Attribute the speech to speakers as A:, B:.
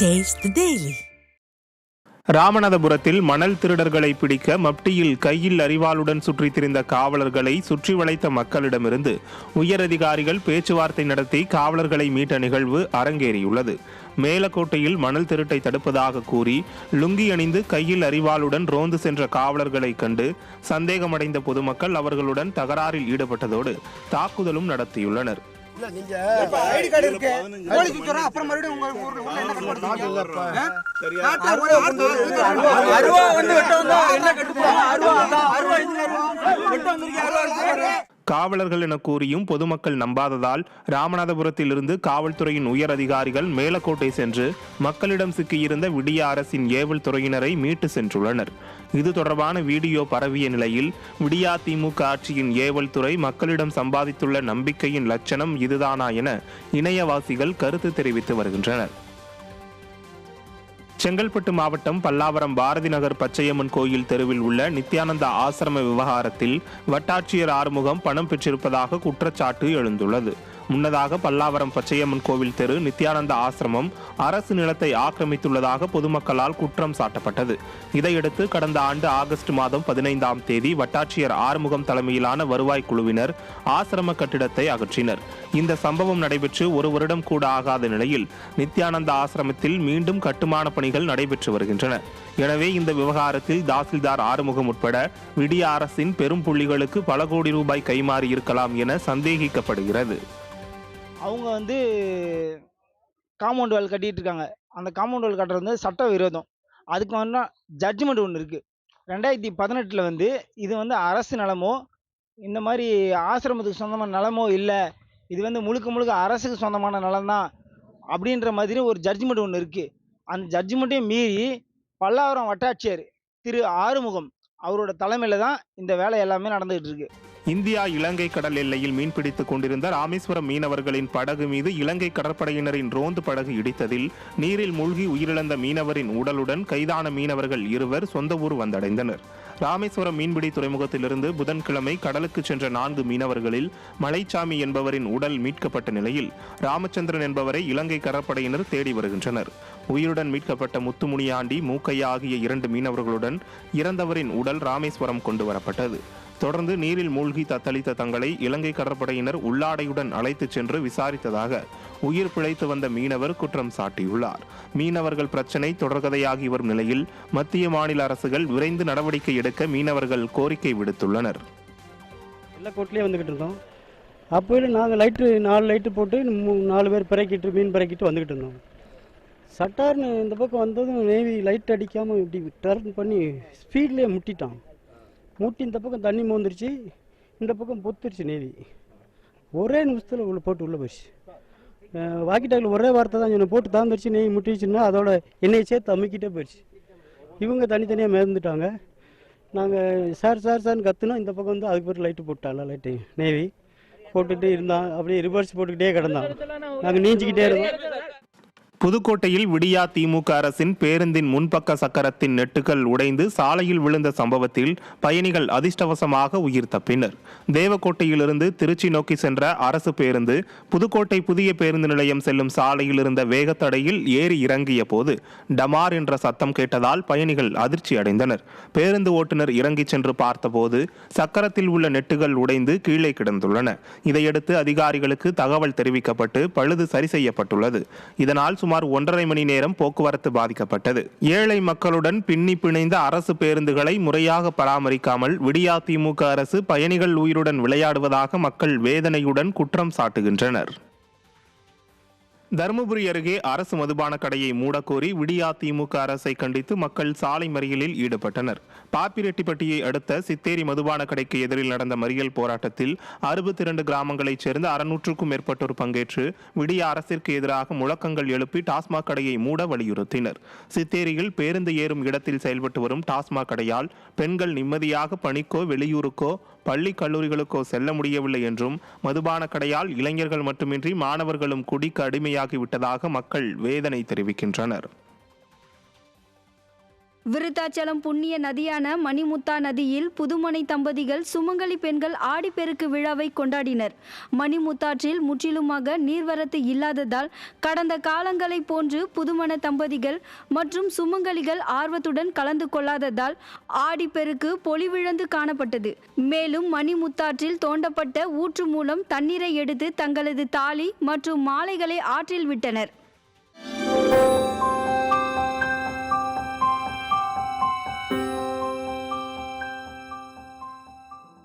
A: Taste daily
B: ராமநாதபுரத்தில் மணல் திருடர்களை பிடிக்க மப்டியில் கையில் அறிவாளுடன் சுற்றித் திரிந்த காவலர்களை சுற்றி வளைத்த மக்களிடமிருந்து உயரதிகாரிகள் பேச்சுவார்த்தை நடத்தி காவலர்களை மீட்ட நிகழ்வு அரங்கேறியுள்ளது. மேலக்கோட்டையில் மணல் திருட்டை தடுப்பதாக கூறி லுங்கி அணிந்து கையில் அறிவாளுடன் ரோந்து சென்ற காவலர்களை கண்டு சந்தேகமடைந்த பொதுமக்கள் அவர்களுடன் தகராறில் ஈடுபட்டதோடு தாக்குதலும் நடத்தியுள்ளனர்.
C: ஐடி கார்டு இருக்கு. கோழி சுத்துறோம் அப்புறம் மறுபடியும் உங்க ஊர்ல உள்ள என்ன கட்டுப்படுத்தீங்க அருவா வந்து வெட்ட வந்தா என்ன கட்டுப்பாங்க அருவா அருவா இதுல அருவா வெட்ட வந்திருக்கீங்க அருவா இருக்கு
B: காவலர்கள் என கூறியும் பொதுமக்கள் நம்பாததால் ராமநாதபுரத்திலிருந்து காவல்துறையின் உயர் அதிகாரிகள் மேலக்கோட்டை சென்று மக்களிடம் சிக்கியிருந்த விடிய அரசின் ஏவல் துறையினரை மீட்டு சென்றுள்ளனர். இது தொடர்பான வீடியோ பரவிய நிலையில் விடியா திமுக ஆட்சியின் ஏவல் துறை மக்களிடம் சம்பாதித்துள்ள நம்பிக்கையின் லட்சணம் இதுதானா என இணையவாசிகள் கருத்து தெரிவித்து வருகின்றனர். செங்கல்பட்டு மாவட்டம் பல்லாவரம் பாரதி நகர் பச்சையம்மன் கோயில் தெருவில் உள்ள நித்யானந்தா ஆசிரம விவகாரத்தில் வட்டாட்சியர் ஆறுமுகம் பணம் பெற்றிருப்பதாக குற்றச்சாட்டு எழுந்துள்ளது. முன்னதாக பல்லாவரம் பச்சையம்மன் கோவில் தெரு நித்யானந்த ஆசிரமம் அரசு நிலத்தை ஆக்கிரமித்துள்ளதாக பொதுமக்களால் குற்றம் சாட்டப்பட்டது. இதையடுத்து கடந்த ஆண்டு ஆகஸ்ட் மாதம் பதினைந்தாம் தேதி வட்டாட்சியர் ஆறுமுகம் தலைமையிலான வருவாய் குழுவினர் ஆசிரம கட்டிடத்தை அகற்றினர். இந்த சம்பவம் நடைபெற்று ஒரு வருடம் கூட ஆகாத நிலையில் நித்யானந்த ஆசிரமத்தில் மீண்டும் கட்டுமான பணிகள் நடைபெற்று வருகின்றன. எனவே இந்த விவகாரத்தில் தாசில்தார் ஆறுமுகம் உட்பட விடிய அரசின் பெரும் புள்ளிகளுக்கு பல கோடி ரூபாய் கைமாறி இருக்கலாம் என சந்தேகிக்கப்படுகிறது.
D: அவங்க வந்து காம்பவுண்ட் வால் இருக்காங்க அந்த காம்பவுண்ட் வால் கட்டுறது வந்து சட்ட விரோதம். அதுக்கு வந்து ஜட்ஜ்மெண்ட் ஒன்று இருக்குது ரெண்டாயிரத்தி பதினெட்டில் வந்து இது வந்து அரசு நிலமோ இந்த மாதிரி ஆசிரமத்துக்கு சொந்தமான நிலமோ இல்லை இது வந்து முழுக்க முழுக்க அரசுக்கு சொந்தமான நிலம் தான் அப்படின்ற மாதிரி ஒரு ஜட்ஜ்மெண்ட் ஒன்று இருக்குது அந்த ஜட்ஜ்மெண்ட்டையும் மீறி பல்லாவரம் வட்டாட்சியர் திரு ஆறுமுகம் அவரோட தலைமையில் தான் இந்த வேலை எல்லாமே நடந்துகிட்டு இருக்குது
B: இந்தியா இலங்கை கடல் எல்லையில் மீன்பிடித்துக் கொண்டிருந்த ராமேஸ்வரம் மீனவர்களின் படகு மீது இலங்கை கடற்படையினரின் ரோந்து படகு இடித்ததில் நீரில் மூழ்கி உயிரிழந்த மீனவரின் உடலுடன் கைதான மீனவர்கள் இருவர் சொந்த ஊர் வந்தடைந்தனர். ராமேஸ்வரம் மீன்பிடி துறைமுகத்திலிருந்து புதன்கிழமை கடலுக்கு சென்ற நான்கு மீனவர்களில் மலைச்சாமி என்பவரின் உடல் மீட்கப்பட்ட நிலையில் ராமச்சந்திரன் என்பவரை இலங்கை கடற்படையினர் தேடி வருகின்றனர். உயிருடன் மீட்கப்பட்ட முத்துமுனியாண்டி மூக்கையா ஆகிய இரண்டு மீனவர்களுடன் இறந்தவரின் உடல் ராமேஸ்வரம் கொண்டு வரப்பட்டது. தொடர்ந்து நீரில் மூழ்கி தத்தளித்த தங்களை இலங்கை கடற்படையினர் உள்ளாடையுடன் அழைத்துச் சென்று விசாரித்ததாக உயிர் பிழைத்து வந்த மீனவர் குற்றம் சாட்டியுள்ளார். மீனவர்கள் பிரச்சினை தொடர்கதையாகி வரும் நிலையில் மத்திய மாநில அரசுகள் விரைந்து நடவடிக்கை எடுக்க மீனவர்கள் கோரிக்கை விடுத்துள்ளனர்.
E: எல்லா கோட்லேயே வந்துக்கிட்டு இருந்தோம். அப்போயில நாங்கள் லைட்டு நாலு லைட்டு போட்டு மூ- நாலு பேர் பிறக்கிட்டு மீன் பிறக்கிட்டு வந்துக்கிட்டு இருந்தோம். சட்டார்னு இந்த பக்கம் வந்ததும் நேவி லைட் அடிக்காமல் இப்படி டர்ன் பண்ணி ஸ்பீட்லேயே முட்டிட்டான். முட்டி இந்த பக்கம் தண்ணி மோந்துருச்சு இந்த பக்கம் பொத்துருச்சு நேவி. ஒரே நிமிஷத்தில் உள்ள போட்டு உள்ளே போயிடுச்சு வாக்கிட்டாக்கில் ஒரே வார்த்தை தான் என்னை போட்டு தாந்துருச்சு நெய் முட்டிச்சுன்னா அதோட எண்ணெயை சேர்த்து அமுக்கிட்டே போயிடுச்சு. இவங்க தனித்தனியாக மிதந்துட்டாங்க. நாங்கள் சார் சார் சார்னு கத்துனோம். இந்த பக்கம் வந்து அதுக்கு பிறகு லைட்டு போட்டால லைட்டு நேவி. போட்டுட்டு இருந்தான் அப்படியே ரிவர்ஸ் போட்டுக்கிட்டே கிடந்தான். நாங்கள் நீஞ்சிக்கிட்டே இருந்தோம்.
B: புதுக்கோட்டையில் விடியா திமுக அரசின் பேருந்தின் முன்பக்க சக்கரத்தின் நெட்டுகள் உடைந்து சாலையில் விழுந்த சம்பவத்தில் பயணிகள் அதிர்ஷ்டவசமாக உயிர் தப்பினர் தேவக்கோட்டையிலிருந்து திருச்சி நோக்கி சென்ற அரசு பேருந்து புதுக்கோட்டை புதிய பேருந்து நிலையம் செல்லும் சாலையில் இருந்த வேகத்தடையில் ஏறி இறங்கிய போது டமார் என்ற சத்தம் கேட்டதால் பயணிகள் அதிர்ச்சி அடைந்தனர். பேருந்து ஓட்டுநர் இறங்கிச் சென்று பார்த்தபோது சக்கரத்தில் உள்ள நெட்டுகள் உடைந்து கீழே கிடந்துள்ளன. இதையடுத்து அதிகாரிகளுக்கு தகவல் தெரிவிக்கப்பட்டு பழுது சரி செய்யப்பட்டுள்ளது. இதனால் சுமார் ஒன்றரை மணி நேரம் போக்குவரத்து பாதிக்கப்பட்டது. ஏழை மக்களுடன் பின்னி பிணைந்த அரசு பேருந்துகளை முறையாக பராமரிக்காமல் விடியா திமுக அரசு பயணிகள் உயிருடன் விளையாடுவதாக மக்கள் வேதனையுடன் குற்றம் சாட்டுகின்றனர். தருமபுரி அருகே அரசு மதுபான கடையை மூடக்கோரி விடியா திமுக அரசை கண்டித்து மக்கள் சாலை மறியலில் ஈடுபட்டனர். பாப்பிரெட்டிப்பட்டியை அடுத்த சித்தேரி மதுபான கடைக்கு எதிரில் நடந்த மறியல் போராட்டத்தில் அறுபத்தி இரண்டு கிராமங்களைச் சேர்ந்த அறுநூற்றுக்கும் மேற்பட்டோர் பங்கேற்று விடிய அரசிற்கு எதிராக முழக்கங்கள் எழுப்பி டாஸ்மாக் கடையை மூட வலியுறுத்தினர். சித்தேரியில் பேருந்து ஏறும் இடத்தில் செயல்பட்டு வரும் டாஸ்மாக் கடையால் பெண்கள் நிம்மதியாக பணிக்கோ வெளியூருக்கோ பள்ளி கல்லூரிகளுக்கோ செல்ல முடியவில்லை என்றும் மதுபான கடையால் இளைஞர்கள் மட்டுமின்றி மாணவர்களும் குடிக்கு அடிமையாகிவிட்டதாக மக்கள் வேதனை தெரிவிக்கின்றனர்.
A: விருத்தாச்சலம் புண்ணிய நதியான மணிமுத்தா நதியில் புதுமனை தம்பதிகள் சுமங்கலி பெண்கள் ஆடிப்பெருக்கு விழாவை கொண்டாடினர். மணிமுத்தாற்றில் முற்றிலுமாக நீர்வரத்து இல்லாததால் கடந்த காலங்களைப் போன்று புதுமண தம்பதிகள் மற்றும் சுமங்கலிகள் ஆர்வத்துடன் கலந்து கொள்ளாததால் ஆடிப்பெருக்கு பொலிவிழந்து காணப்பட்டது. மேலும் மணிமுத்தாற்றில் தோண்டப்பட்ட ஊற்று மூலம் தண்ணீரை எடுத்து தங்களது தாலி மற்றும் மாலைகளை ஆற்றில் விட்டனர்.